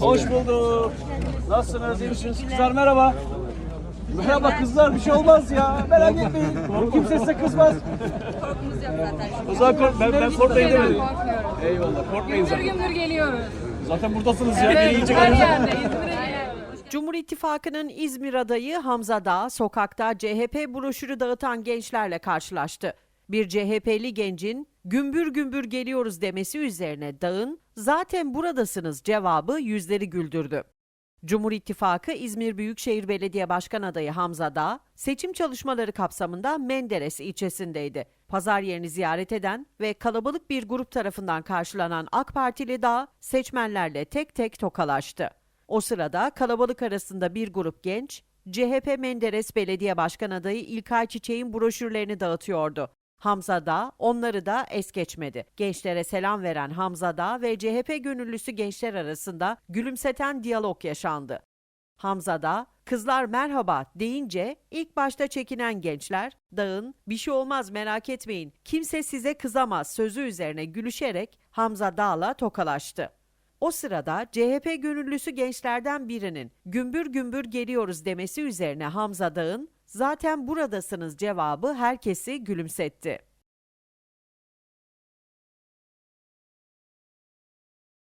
Hoş bulduk. Nasılsınız? iyi misiniz? Kızlar merhaba. Merhaba kızlar bir şey olmaz ya. Merak etmeyin. Kimse size kızmaz. Korkumuz yok zaten. O zaman kork ben, ben korkmayın demedim. Eyvallah korkmayın Gümbür zaten. gümbür geliyoruz. Zaten buradasınız ya. Beni Evet, yiyecek her yerde İzmir'e. Cumhur İttifakı'nın İzmir adayı Hamza Dağ sokakta CHP broşürü dağıtan gençlerle karşılaştı. Bir CHP'li gencin gümbür gümbür geliyoruz demesi üzerine Dağ'ın zaten buradasınız cevabı yüzleri güldürdü. Cumhur İttifakı İzmir Büyükşehir Belediye Başkan adayı Hamza Dağ, seçim çalışmaları kapsamında Menderes ilçesindeydi. Pazar yerini ziyaret eden ve kalabalık bir grup tarafından karşılanan AK Partili Dağ, seçmenlerle tek tek tokalaştı. O sırada kalabalık arasında bir grup genç, CHP Menderes Belediye Başkan adayı İlkay Çiçek'in broşürlerini dağıtıyordu. Hamza da onları da es geçmedi. Gençlere selam veren Hamza da ve CHP gönüllüsü gençler arasında gülümseten diyalog yaşandı. Hamza da kızlar merhaba deyince ilk başta çekinen gençler dağın bir şey olmaz merak etmeyin kimse size kızamaz sözü üzerine gülüşerek Hamza Dağ'la tokalaştı. O sırada CHP gönüllüsü gençlerden birinin gümbür gümbür geliyoruz demesi üzerine Hamza Dağ'ın zaten buradasınız cevabı herkesi gülümsetti.